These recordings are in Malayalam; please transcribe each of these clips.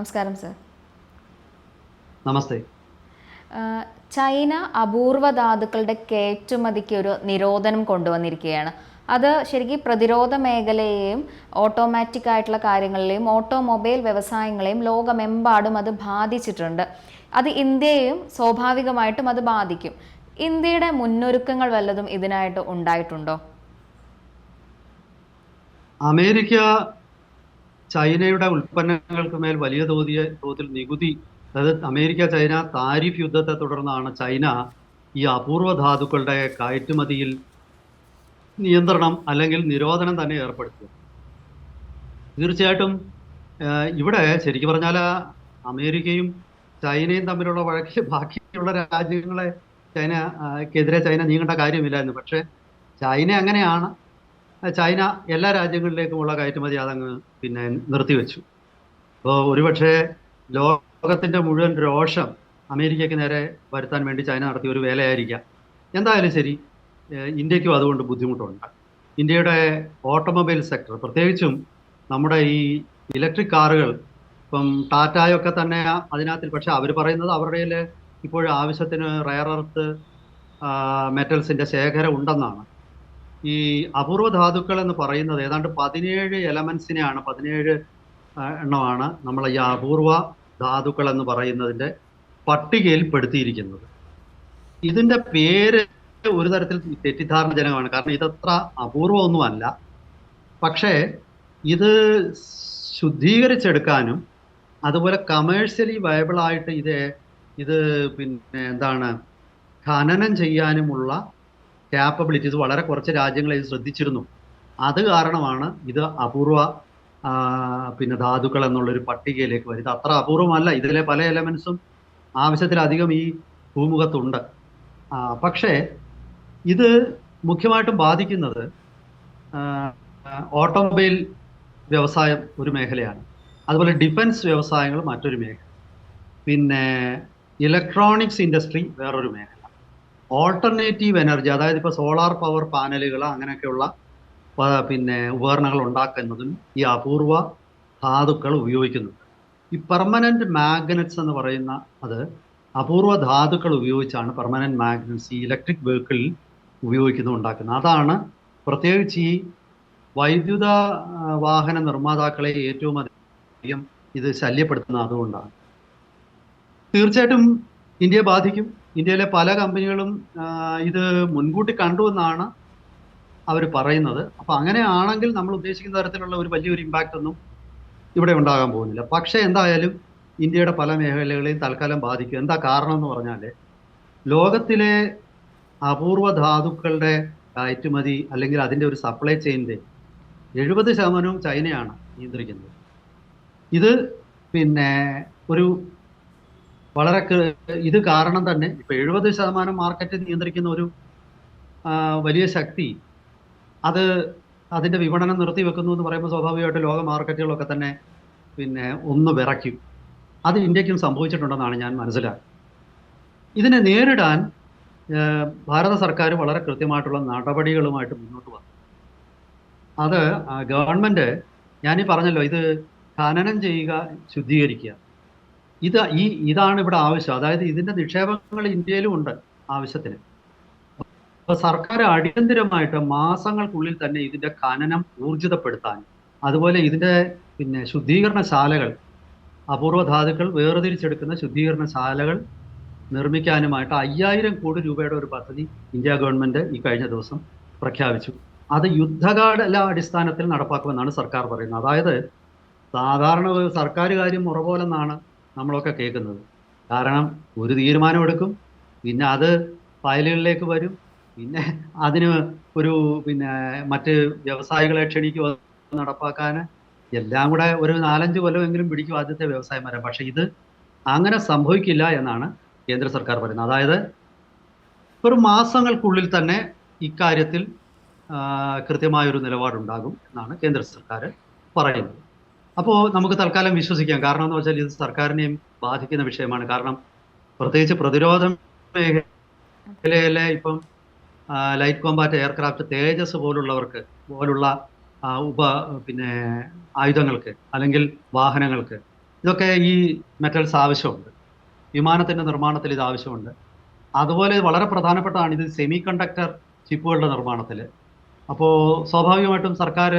നമസ്കാരം സർ. നമസ്തേ. ചൈന അപൂർവ ധാതുക്കളുടെ കയറ്റുമതിക്ക് ഒരു നിരോധനം കൊണ്ടുവന്നിരിക്കുകയാണ്. അത് ശരിക്കും പ്രതിരോധ മേഖലയെയും ഓട്ടോമാറ്റിക് ആയിട്ടുള്ള കാര്യങ്ങളിലെയും ഓട്ടോമൊബൈൽ വ്യവസായങ്ങളെയും ലോകമെമ്പാടും അത് ബാധിച്ചിട്ടുണ്ട്. അത് ഇന്ത്യയെയും സ്വാഭാവികമായിട്ടും അത് ബാധിക്കും. ഇന്ത്യയുടെ മുന്നൊരുക്കങ്ങൾ വല്ലതും ഇതിനായിട്ട് ഉണ്ടായിട്ടുണ്ടോ? അമേരിക്ക ചൈനയുടെ ഉൽപ്പന്നങ്ങൾക്ക് മേൽ വലിയ തോതിയ തോതിൽ നികുതി അതായത് അമേരിക്ക ചൈന താരിഫ് യുദ്ധത്തെ തുടർന്നാണ് ചൈന ഈ അപൂർവ ധാതുക്കളുടെ കയറ്റുമതിയിൽ നിയന്ത്രണം അല്ലെങ്കിൽ നിരോധനം തന്നെ ഏർപ്പെടുത്തിയത്. തീർച്ചയായിട്ടും ഇവിടെ ശരിക്കും പറഞ്ഞാൽ അമേരിക്കയും ചൈനയും തമ്മിലുള്ള വഴക്കിൽ ബാക്കിയുള്ള രാജ്യങ്ങളെ ചൈനക്കെതിരെ ചൈന നീങ്ങേണ്ട കാര്യമില്ലായിരുന്നു. പക്ഷേ ചൈന അങ്ങനെയാണ് ചൈന എല്ലാ രാജ്യങ്ങളിലേക്കുമുള്ള കയറ്റുമതി അതങ്ങ് പിന്നെ നിർത്തിവെച്ചു. അപ്പോൾ ഒരുപക്ഷെ ലോകത്തിന്റെ മുഴുവൻ രോഷം അമേരിക്കയ്ക്ക് നേരെ വരുത്താൻ വേണ്ടി ചൈന നടത്തിയ ഒരു വേലയായിരിക്കാം. എന്തായാലും ശരി ഇന്ത്യക്കും അതുകൊണ്ട് ബുദ്ധിമുട്ടുണ്ട്. ഇന്ത്യയുടെ ഓട്ടോമൊബൈൽ സെക്ടർ പ്രത്യേകിച്ചും നമ്മുടെ ഈ ഇലക്ട്രിക് കാറുകൾ ഇപ്പം ടാറ്റായൊക്കെ തന്നെ അതിനകത്തിൽ പക്ഷേ അവർ പറയുന്നത് അവരുടെ ഇപ്പോൾ ആവശ്യത്തിന് റയർ എർത്ത് മെറ്റൽസിന്റെ ശേഖരം ഉണ്ടെന്നാണ്. ഈ അപൂർവ ധാതുക്കൾ എന്ന് പറയുന്നത് ഏതാണ്ട് പതിനേഴ് എലമെന്റ്സിനെയാണ് പതിനേഴ് എണ്ണമാണ് നമ്മൾ ഈ അപൂർവ ധാതുക്കൾ എന്ന് പറയുന്നതിന്റെ പട്ടികയിൽ പെടുത്തിയിരിക്കുന്നത് ഇതിന്റെ പേര് ഒരു തരത്തിൽ തെറ്റിദ്ധാരണജനകമാണ്. കാരണം ഇതത്ര അപൂർവമൊന്നുമല്ല. പക്ഷേ ഇത് ശുദ്ധീകരിച്ചെടുക്കാനും അതുപോലെ കമേഴ്ഷ്യലി വയബിളായിട്ട് ഇത് ഇത് പിന്നെ എന്താണ് ഖനനം ചെയ്യാനുമുള്ള ക്യാപ്പബിലിറ്റി ഇത് വളരെ കുറച്ച് രാജ്യങ്ങൾ ഇത് ശ്രദ്ധിച്ചിരുന്നു. അത് കാരണമാണ് ഇത് അപൂർവ പിന്നെ ധാതുക്കൾ എന്നുള്ളൊരു പട്ടികയിലേക്ക് വരും. ഇത് അത്ര അപൂർവമല്ല. ഇതിലെ പല എലമെന്റ്സും ആവശ്യത്തിലധികം ഈ ഭൂമുഖത്തുണ്ട്. പക്ഷേ ഇത് മുഖ്യമായിട്ടും ബാധിക്കുന്നത് ഓട്ടോമൊബൈൽ വ്യവസായം ഒരു മേഖലയാണ്. അതുപോലെ ഡിഫൻസ് വ്യവസായങ്ങൾ മറ്റൊരു മേഖല. പിന്നെ ഇലക്ട്രോണിക്സ് ഇൻഡസ്ട്രി വേറൊരു മേഖല. ഓൾട്ടർനേറ്റീവ് എനർജി അതായത് ഇപ്പോൾ സോളാർ പവർ പാനലുകൾ അങ്ങനെയൊക്കെയുള്ള പിന്നെ ഉപകരണങ്ങൾ ഉണ്ടാക്കുന്നതും ഈ അപൂർവ ധാതുക്കൾ ഉപയോഗിക്കുന്നു. ഈ പെർമനന്റ് മാഗ്നറ്റ്സ് എന്ന് പറയുന്ന അത് അപൂർവ ധാതുക്കൾ ഉപയോഗിച്ചാണ് പെർമനന്റ് മാഗ്നറ്റ്സ് ഈ ഇലക്ട്രിക് വെഹിക്കിളിൽ ഉപയോഗിക്കുന്നത് ഉണ്ടാക്കുന്നത്. അതാണ് പ്രത്യേകിച്ച് ഈ വൈദ്യുത വാഹന നിർമ്മാതാക്കളെ ഏറ്റവും അധികം ഇത് ശല്യപ്പെടുത്തുന്നത് അതുകൊണ്ടാണ്. തീർച്ചയായിട്ടും ഇന്ത്യയെ ബാധിക്കും. ഇന്ത്യയിലെ പല കമ്പനികളും ഇത് മുൻകൂട്ടി കണ്ടു എന്നാണ് അവർ പറയുന്നത്. അപ്പോൾ അങ്ങനെയാണെങ്കിൽ നമ്മൾ ഉദ്ദേശിക്കുന്ന തരത്തിലുള്ള ഒരു വലിയൊരു ഇമ്പാക്റ്റ് ഒന്നും ഇവിടെ ഉണ്ടാകാൻ പോകുന്നില്ല. പക്ഷേ എന്തായാലും ഇന്ത്യയുടെ പല മേഖലകളെയും തൽക്കാലം ബാധിക്കും. എന്താ കാരണം എന്ന് പറഞ്ഞാൽ ലോകത്തിലെ അപൂർവ ധാതുക്കളുടെ കയറ്റുമതി അല്ലെങ്കിൽ അതിന്റെ ഒരു സപ്ലൈ ചെയിന്റെ എഴുപത് ശതമാനവും ചൈനയാണ് നിയന്ത്രിക്കുന്നത്. ഇത് പിന്നെ ഒരു വളരെ ഇത് കാരണം തന്നെ ഇപ്പൊ എഴുപത് ശതമാനം മാർക്കറ്റ് നിയന്ത്രിക്കുന്ന ഒരു വലിയ ശക്തി അത് അതിന്റെ വിപണനം നിർത്തി വെക്കുന്നു എന്ന് പറയുമ്പോൾ സ്വാഭാവികമായിട്ട് ലോക മാർക്കറ്റുകളൊക്കെ തന്നെ പിന്നെ ഒന്ന് വിറയ്ക്കും. അത് ഇന്ത്യക്കും സംഭവിച്ചിട്ടുണ്ടെന്നാണ് ഞാൻ മനസ്സിലാക്കുന്നത്. ഇതിനെ നേരിടാൻ ഭാരത സർക്കാർ വളരെ കൃത്യമായിട്ടുള്ള നടപടികളുമായിട്ട് മുന്നോട്ട് വന്നു. അത് ഗവൺമെന്റ് ഞാനീ പറഞ്ഞല്ലോ ഇത് ഖനനം ചെയ്യുക ശുദ്ധീകരിക്കുക. ഇത് ഈ ഇതാണ് ഇവിടെ ആവശ്യം. അതായത് ഇതിന്റെ നിക്ഷേപങ്ങൾ ഇന്ത്യയിലും ഉണ്ട് ആവശ്യത്തിന്. അപ്പൊ സർക്കാർ അടിയന്തിരമായിട്ട് മാസങ്ങൾക്കുള്ളിൽ തന്നെ ഇതിന്റെ ഖനനം ഊർജിതപ്പെടുത്താൻ അതുപോലെ ഇതിന്റെ പിന്നെ ശുദ്ധീകരണശാലകൾ അപൂർവ ധാതുക്കൾ വേർതിരിച്ചെടുക്കുന്ന ശുദ്ധീകരണശാലകൾ നിർമ്മിക്കാനുമായിട്ട് അയ്യായിരം കോടി രൂപയുടെ ഒരു പദ്ധതി ഇന്ത്യ ഗവൺമെന്റ് ഈ കഴിഞ്ഞ ദിവസം പ്രഖ്യാപിച്ചു. അത് യുദ്ധകാല അടിസ്ഥാനത്തിൽ നടപ്പാക്കുമെന്നാണ് സർക്കാർ പറയുന്നത്. അതായത് സാധാരണ സർക്കാർ കാര്യം മുറ പോലെന്നാണ് നമ്മളൊക്കെ കേൾക്കുന്നത്. കാരണം ഒരു തീരുമാനം എടുക്കും പിന്നെ അത് ഫയലുകളിലേക്ക് വരും പിന്നെ അതിന് ഒരു പിന്നെ മറ്റ് വ്യവസായികളെ ക്ഷണിക്കുക നടപ്പാക്കാൻ എല്ലാം കൂടെ ഒരു നാലഞ്ച് കൊല്ലമെങ്കിലും പിടിക്കും ആദ്യത്തെ വ്യവസായം വരാം പക്ഷെ ഇത് അങ്ങനെ സംഭവിക്കില്ല എന്നാണ് കേന്ദ്ര സർക്കാർ പറയുന്നത്. അതായത് ഒരു മാസങ്ങൾക്കുള്ളിൽ തന്നെ ഇക്കാര്യത്തിൽ കൃത്യമായൊരു നിലപാടുണ്ടാകും എന്നാണ് കേന്ദ്ര സർക്കാർ പറയുന്നത്. അപ്പോൾ നമുക്ക് തൽക്കാലം വിശ്വസിക്കാം. കാരണം എന്ന് വെച്ചാൽ ഇത് സർക്കാരിനെയും ബാധിക്കുന്ന വിഷയമാണ്. കാരണം പ്രത്യേകിച്ച് പ്രതിരോധ മേഖലയിലെ ഇപ്പം ലൈറ്റ് കോമ്പാറ്റ് എയർക്രാഫ്റ്റ് തേജസ് പോലുള്ളവർക്ക് പോലുള്ള ഉപ പിന്നെ ആയുധങ്ങൾക്ക് അല്ലെങ്കിൽ വാഹനങ്ങൾക്ക് ഇതൊക്കെ ഈ മെറ്റൽസ് ആവശ്യമുണ്ട്. വിമാനത്തിന്റെ നിർമ്മാണത്തിൽ ഇത് ആവശ്യമുണ്ട്. അതുപോലെ വളരെ പ്രധാനപ്പെട്ടതാണ് ഇത് സെമി കണ്ടക്ടർ ചിപ്പുകളുടെ നിർമ്മാണത്തിൽ അപ്പോൾ സ്വാഭാവികമായിട്ടും സർക്കാർ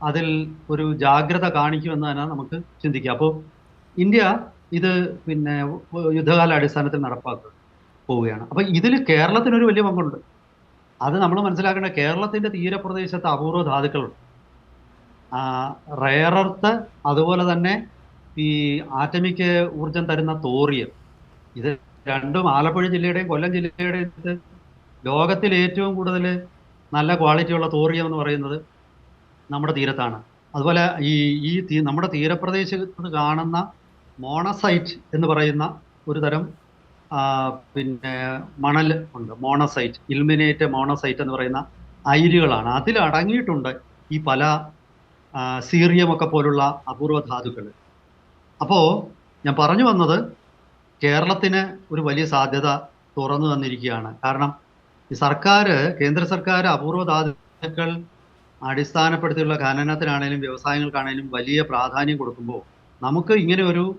അതിൽ ഒരു ജാഗ്രത കാണിക്കുമെന്ന് തന്നെ നമുക്ക് ചിന്തിക്കാം. അപ്പോൾ ഇന്ത്യ ഇത് പിന്നെ യുദ്ധകാല അടിസ്ഥാനത്തിൽ നടപ്പാക്കുക പോവുകയാണ്. അപ്പോൾ ഇതിൽ കേരളത്തിനൊരു വലിയ പങ്കുണ്ട്. അത് നമ്മൾ മനസ്സിലാക്കേണ്ട കേരളത്തിന്റെ തീരപ്രദേശത്ത് അപൂർവ ധാതുക്കളുണ്ട്. റയറർത്ത് അതുപോലെ തന്നെ ഈ ആറ്റമിക് ഊർജം തരുന്ന തോറിയം ഇത് രണ്ടും ആലപ്പുഴ ജില്ലയുടെയും കൊല്ലം ജില്ലയുടെയും ലോകത്തിൽ ഏറ്റവും കൂടുതൽ നല്ല ക്വാളിറ്റിയുള്ള തോറിയം എന്ന് പറയുന്നത് നമ്മുടെ തീരത്താണ്. അതുപോലെ ഈ ഈ തീ- നമ്മുടെ തീരപ്രദേശത്ത് കാണുന്ന മോണസൈറ്റ് എന്ന് പറയുന്ന ഒരു തരം പിന്നെ മണൽ ഉണ്ട്. മോണസൈറ്റ് ഇൽമിനേറ്റ് മോണസൈറ്റ് എന്ന് പറയുന്ന അയിരുകളാണ്. അതിൽ അടങ്ങിയിട്ടുണ്ട് ഈ പല സീറിയമൊക്കെ പോലുള്ള അപൂർവ ധാതുക്കൾ. അപ്പോൾ ഞാൻ പറഞ്ഞു വന്നത് കേരളത്തിന് ഒരു വലിയ സാധ്യത തുറന്നു തന്നിരിക്കുകയാണ്. കാരണം ഈ സർക്കാർ കേന്ദ്ര സർക്കാർ അപൂർവ ധാതുക്കൾ അടിസ്ഥാനപ്പെടുത്തിയുള്ള ഖനനത്തിനാണേലും വ്യവസായങ്ങൾക്കാണേലും വലിയ പ്രാധാന്യം കൊടുക്കുമ്പോൾ നമുക്ക് ഇങ്ങനെ ഒരു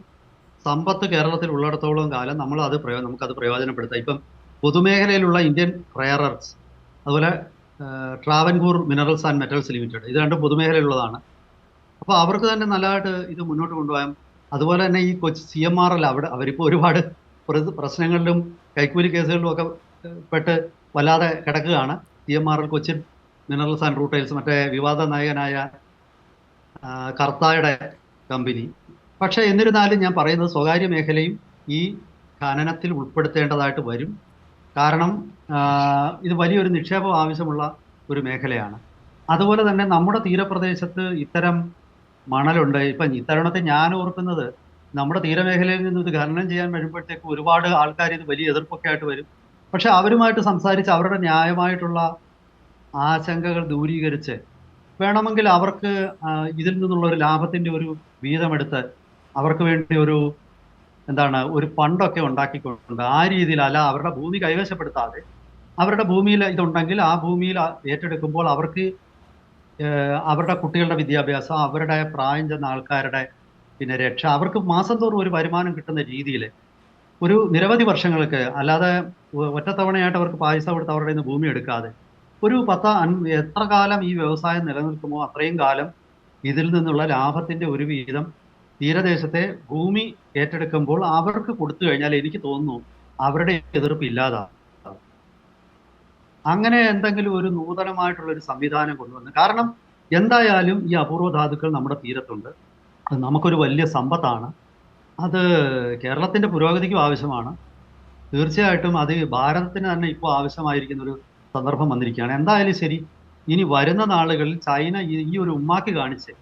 സമ്പത്ത് കേരളത്തിൽ ഉള്ളിടത്തോളം കാലം നമ്മൾ അത് പ്രയോ നമുക്കത് പ്രയോജനപ്പെടുത്താം. ഇപ്പം പൊതുമേഖലയിലുള്ള ഇന്ത്യൻ റയർ അതുപോലെ Travancore minerals and metals limited ഇത് രണ്ടും പൊതുമേഖലയിലുള്ളതാണ്. അപ്പോൾ അവർക്ക് തന്നെ നല്ലതായിട്ട് ഇത് മുന്നോട്ട് കൊണ്ടുപോകാം. അതുപോലെ തന്നെ ഈ Kochi C M R L അവിടെ അവരിപ്പോൾ ഒരുപാട് പ്ര- പ്രശ്നങ്ങളിലും കൈക്കൂലി കേസുകളിലും ഒക്കെ പെട്ട് വല്ലാതെ കിടക്കുകയാണ്. C M R L Cochin minerals and rutiles മറ്റേ വിവാദ നായകനായ കർത്തായുടെ കമ്പനി. പക്ഷേ എന്നിരുന്നാലും ഞാൻ പറയുന്നത് സ്വകാര്യ മേഖലയും ഈ ഖനനത്തിൽ ഉൾപ്പെടുത്തേണ്ടതായിട്ട് വരും. കാരണം ഇത് വലിയൊരു നിക്ഷേപം ആവശ്യമുള്ള ഒരു മേഖലയാണ്. അതുപോലെ തന്നെ നമ്മുടെ തീരപ്രദേശത്ത് ഇത്തരം മണലുണ്ട്. ഇപ്പം ഇത്തരണത്തെ ഞാൻ ഓർക്കുന്നത് നമ്മുടെ തീരമേഖലയിൽ നിന്ന് ഇത് ഖനനം ചെയ്യാൻ വരുമ്പോഴത്തേക്ക് ഒരുപാട് ആൾക്കാർ ഇത് വലിയ എതിർപ്പൊക്കെ ആയിട്ട് വരും. പക്ഷെ അവരുമായിട്ട് സംസാരിച്ച് അവരുടെ ന്യായമായിട്ടുള്ള ആശങ്കകൾ ദൂരീകരിച്ച് വേണമെങ്കിൽ അവർക്ക് ഇതിൽ നിന്നുള്ള ഒരു ലാഭത്തിന്റെ ഒരു വീതമെടുത്ത് അവർക്ക് വേണ്ടി ഒരു എന്താണ് ഒരു ഫണ്ടൊക്കെ ഉണ്ടാക്കിക്കൊണ്ട് ആ രീതിയിലല്ല അവരുടെ ഭൂമി കൈവശപ്പെടുത്താതെ അവരുടെ ഭൂമിയിൽ ഇതുണ്ടെങ്കിൽ ആ ഭൂമിയിൽ ഏറ്റെടുക്കുമ്പോൾ അവർക്ക് അവരുടെ കുട്ടികളുടെ വിദ്യാഭ്യാസം അവരുടെ പ്രായം ചെന്ന ആൾക്കാരുടെ പിന്നെ രക്ഷ അവർക്ക് മാസം തോറും ഒരു വരുമാനം കിട്ടുന്ന രീതിയിൽ ഒരു നിരവധി വർഷങ്ങൾക്ക് അല്ലാതെ ഒറ്റത്തവണയായിട്ട് അവർക്ക് പായസം കൊടുത്ത് അവരുടെ നിന്ന് ഭൂമി എടുക്കാതെ ഒരു പത്ത എത്ര കാലം ഈ വ്യവസായം നിലനിൽക്കുമോ അത്രയും കാലം ഇതിൽ നിന്നുള്ള ലാഭത്തിന്റെ ഒരു വിഹിതം തീരദേശത്തെ ഭൂമി ഏറ്റെടുക്കുമ്പോൾ അവർക്ക് കൊടുത്തു കഴിഞ്ഞാൽ എനിക്ക് തോന്നുന്നു അവരുടെ എതിർപ്പ് ഇല്ലാതാ അങ്ങനെ എന്തെങ്കിലും ഒരു നൂതനമായിട്ടുള്ള ഒരു സംവിധാനം കൊണ്ടുവന്ന് കാരണം എന്തായാലും ഈ അപൂർവ ധാതുക്കൾ നമ്മുടെ തീരത്തുണ്ട്. അത് നമുക്കൊരു വലിയ സമ്പത്താണ്. അത് കേരളത്തിന്റെ പുരോഗതിക്കും ആവശ്യമാണ്. തീർച്ചയായിട്ടും അത് ഭാരതത്തിന് തന്നെ ഇപ്പോൾ ആവശ്യമായിരിക്കുന്ന ഒരു സന്ദർഭം വന്നിരിക്കുകയാണ്. എന്തായാലും ശരി ഇനി വരുന്ന നാളുകളിൽ ചൈന ഈ ഒരു ഉമ്മാക്കി കാണിച്ച്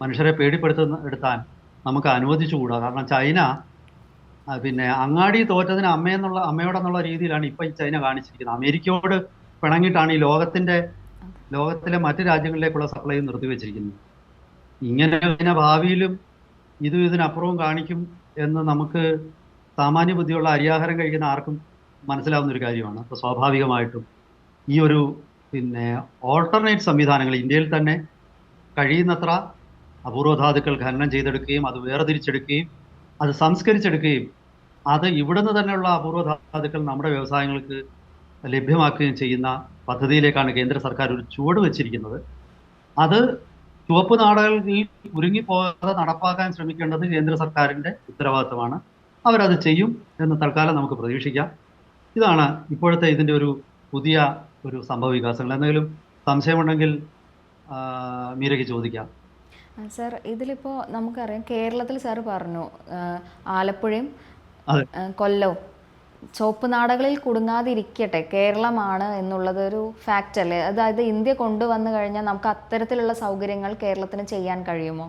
മനുഷ്യരെ പേടിപ്പെടുത്തുന്ന എടുത്താൻ നമുക്ക് അനുവദിച്ചുകൂടാ. കാരണം ചൈന പിന്നെ അങ്ങാടി തോറ്റതിന് അമ്മയെന്നുള്ള അമ്മയോടെന്നുള്ള രീതിയിലാണ് ഇപ്പൊ ഈ ചൈന കാണിച്ചിരിക്കുന്നത്. അമേരിക്കയോട് പിണങ്ങിയിട്ടാണ് ഈ ലോകത്തിന്റെ ലോകത്തിലെ മറ്റു രാജ്യങ്ങളിലേക്കുള്ള സപ്ലൈ നിർത്തിവെച്ചിരിക്കുന്നത്. ഇങ്ങനെ പിന്നെ ഭാവിയിലും ഇതും ഇതിനപ്പുറവും കാണിക്കും എന്ന് നമുക്ക് സാമാന്യ ബുദ്ധിയുള്ള അരിയാഹാരം കഴിക്കുന്ന ആർക്കും മനസ്സിലാവുന്ന ഒരു കാര്യമാണ്. അപ്പൊ സ്വാഭാവികമായിട്ടും ഈ ഒരു പിന്നെ ഓൾട്ടർനേറ്റ് സംവിധാനങ്ങൾ ഇന്ത്യയിൽ തന്നെ കഴിയുന്നത്ര അപൂർവധാതുക്കൾ ഖനനം ചെയ്തെടുക്കുകയും അത് വേർതിരിച്ചെടുക്കുകയും അത് സംസ്കരിച്ചെടുക്കുകയും അത് ഇവിടുന്ന് തന്നെയുള്ള അപൂർവധാതുക്കൾ നമ്മുടെ വ്യവസായങ്ങൾക്ക് ലഭ്യമാക്കുകയും ചെയ്യുന്ന പദ്ധതിയിലേക്കാണ് കേന്ദ്ര സർക്കാർ ഒരു ചുവട് വെച്ചിരിക്കുന്നത്. അത് ചുവപ്പ് നാടകളിൽ ഉരുങ്ങിപ്പോകാതെ നടപ്പാക്കാൻ ശ്രമിക്കേണ്ടത് കേന്ദ്ര സർക്കാരിന്റെ ഉത്തരവാദിത്തമാണ്. അവരത് ചെയ്യും എന്ന് തൽക്കാലം നമുക്ക് പ്രതീക്ഷിക്കാം. ഇതാണ് ഇപ്പോഴത്തെ ഇതിന്റെ ഒരു പുതിയ ഒരു സംഭവ വികാസങ്ങൾ. എന്തെങ്കിലും സംശയമുണ്ടെങ്കിൽ മീരയ്ക്ക് ചോദിക്കാം. സാർ ഇതിലിപ്പോ ഇതിലിപ്പോൾ നമുക്കറിയാം കേരളത്തിൽ സാർ പറഞ്ഞു ആലപ്പുഴയും കൊല്ലവും. ചുവപ്പ് നാടകളിൽ കുടുങ്ങാതിരിക്കട്ടെ കേരളമാണ് എന്നുള്ളത് ഒരു ഫാക്റ്റ് അല്ലേ? അതായത് ഇന്ത്യ കൊണ്ടുവന്നു കഴിഞ്ഞാൽ നമുക്ക് അത്തരത്തിലുള്ള സൗകര്യങ്ങൾ കേരളത്തിന് ചെയ്യാൻ കഴിയുമോ?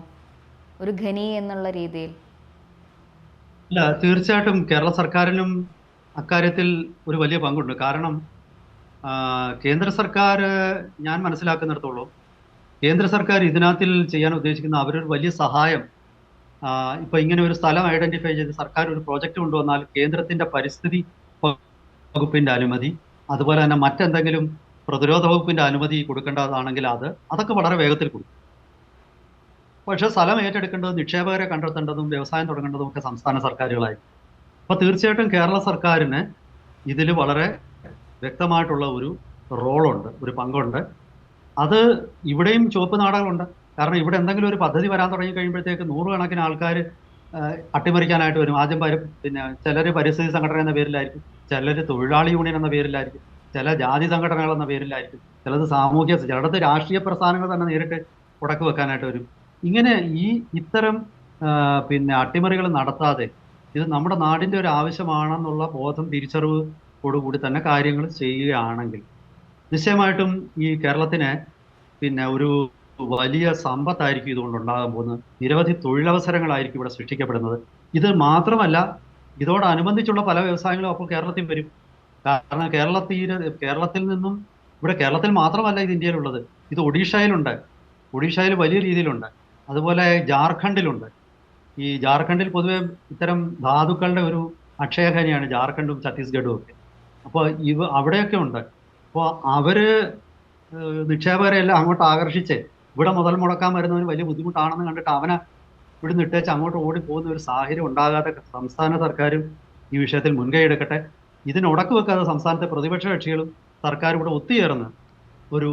ഒരു ഖനി എന്നുള്ള രീതിയിൽ. ഇല്ല തീർച്ചയായിട്ടും കേരള സർക്കാരിനും അക്കാര്യത്തിൽ ഒരു വലിയ പങ്കുണ്ട്. കാരണം കേന്ദ്ര സർക്കാർ ഞാൻ മനസ്സിലാക്കുന്നിടത്തോളം കേന്ദ്ര സർക്കാർ ഇതിനകത്തിൽ ചെയ്യാൻ ഉദ്ദേശിക്കുന്ന അവരൊരു വലിയ സഹായം ഇപ്പൊ ഇങ്ങനെ ഒരു സ്ഥലം ഐഡന്റിഫൈ ചെയ്ത് സർക്കാർ ഒരു പ്രോജക്റ്റ് കൊണ്ടുവന്നാൽ കേന്ദ്രത്തിന്റെ പരിസ്ഥിതി വകുപ്പിന്റെ അനുമതി അതുപോലെ തന്നെ മറ്റെന്തെങ്കിലും പ്രതിരോധ വകുപ്പിന്റെ അനുമതി കൊടുക്കേണ്ടതാണെങ്കിൽ അത് അതൊക്കെ വളരെ വേഗത്തിൽ കൊടുക്കും. പക്ഷെ സ്ഥലം ഏറ്റെടുക്കേണ്ടതും നിക്ഷേപകരെ കണ്ടെത്തേണ്ടതും വ്യവസായം തുടങ്ങേണ്ടതും ഒക്കെ സംസ്ഥാന സർക്കാരുകളായി അപ്പൊ തീർച്ചയായിട്ടും കേരള സർക്കാരിന് ഇതിൽ വളരെ വ്യക്തമായിട്ടുള്ള ഒരു റോളുണ്ട് ഒരു പങ്കുണ്ട്. അത് ഇവിടെയും ചുവപ്പ് നാടകമുണ്ട് കാരണം ഇവിടെ എന്തെങ്കിലും ഒരു പദ്ധതി വരാൻ തുടങ്ങി കഴിയുമ്പോഴത്തേക്ക് നൂറുകണക്കിന് ആൾക്കാർ അട്ടിമറിക്കാനായിട്ട് വരും. ആദ്യം പരി പിന്നെ ചിലർ പരിസ്ഥിതി സംഘടന എന്ന പേരിലായിരിക്കും. ചിലർ തൊഴിലാളി യൂണിയൻ എന്ന പേരിലായിരിക്കും. ചില ജാതി സംഘടനകൾ എന്ന പേരിലായിരിക്കും. ചിലത് സാമൂഹ്യ ചിലടത്ത് രാഷ്ട്രീയ പ്രസ്ഥാനങ്ങൾ തന്നെ നേരിട്ട് ഉടക്ക് വെക്കാനായിട്ട് വരും. ഇങ്ങനെ ഈ ഇത്തരം പിന്നെ അട്ടിമറികൾ നടത്താതെ ഇത് നമ്മുടെ നാടിന്റെ ഒരു ആവശ്യമാണെന്നുള്ള ബോധം തിരിച്ചറിവോടുകൂടി തന്നെ കാര്യങ്ങൾ ചെയ്യുകയാണെങ്കിൽ നിശ്ചയമായിട്ടും ഈ കേരളത്തിന് പിന്നെ ഒരു വലിയ സമ്പത്തായിരിക്കും ഇതുകൊണ്ട് ഉണ്ടാകാൻ പോകുന്നത്. നിരവധി തൊഴിലവസരങ്ങളായിരിക്കും ഇവിടെ സൃഷ്ടിക്കപ്പെടുന്നത്. ഇത് മാത്രമല്ല ഇതോടനുബന്ധിച്ചുള്ള പല വ്യവസായങ്ങളും അപ്പോൾ കേരളത്തിൽ വരും. കാരണം കേരളത്തിൽ കേരളത്തിൽ നിന്നും ഇവിടെ കേരളത്തിൽ മാത്രമല്ല ഇത് ഇന്ത്യയിലുള്ളത്. ഇത് ഒഡീഷയിലുണ്ട്. ഒഡീഷയിൽ വലിയ രീതിയിലുണ്ട്. അതുപോലെ ജാർഖണ്ഡിലുണ്ട്. ഈ ജാർഖണ്ഡിൽ പൊതുവെ ഇത്തരം ധാതുക്കളുടെ ഒരു അക്ഷയഖനിയാണ് ജാർഖണ്ഡും ഛത്തീസ്ഗഡും ഒക്കെ. അപ്പോൾ ഇവ അവിടെയൊക്കെ ഉണ്ട് അപ്പോൾ അവർ നിക്ഷേപകരെ എല്ലാം അങ്ങോട്ട് ആകർഷിച്ച് ഇവിടെ മുതൽ മുടക്കാൻ വരുന്നവന് വലിയ ബുദ്ധിമുട്ടാണെന്ന് കണ്ടിട്ട് അവനെ ഇവിടെ നിട്ടേച്ച് അങ്ങോട്ട് ഓടി പോകുന്ന ഒരു സാഹചര്യം ഉണ്ടാകാതെ സംസ്ഥാന സർക്കാരും ഈ വിഷയത്തിൽ മുൻകൈ എടുക്കട്ടെ ഇതിന് ഉടക്ക് വെക്കാതെ സംസ്ഥാനത്തെ പ്രതിപക്ഷ കക്ഷികളും സർക്കാരും ഇവിടെ ഒത്തുചേർന്ന് ഒരു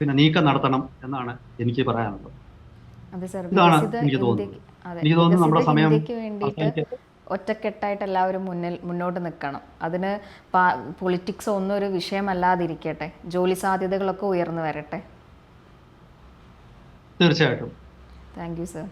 പിന്നെ നീക്കം നടത്തണം എന്നാണ് എനിക്ക് പറയാനുള്ളത് ഇതാണ് എനിക്ക് തോന്നുന്നത്. എനിക്ക് തോന്നുന്നു നമ്മുടെ സമയം. ഒറ്റക്കെട്ടായിട്ട് എല്ലാവരും മുന്നിൽ മുന്നോട്ട് നിൽക്കണം. അതിന് പാ പൊളിറ്റിക്സ് ഒന്നും ഒരു വിഷയമല്ലാതിരിക്കട്ടെ. ജോലി സാധ്യതകളൊക്കെ ഉയർന്നു വരട്ടെ. തീർച്ചയായിട്ടും. Thank you sir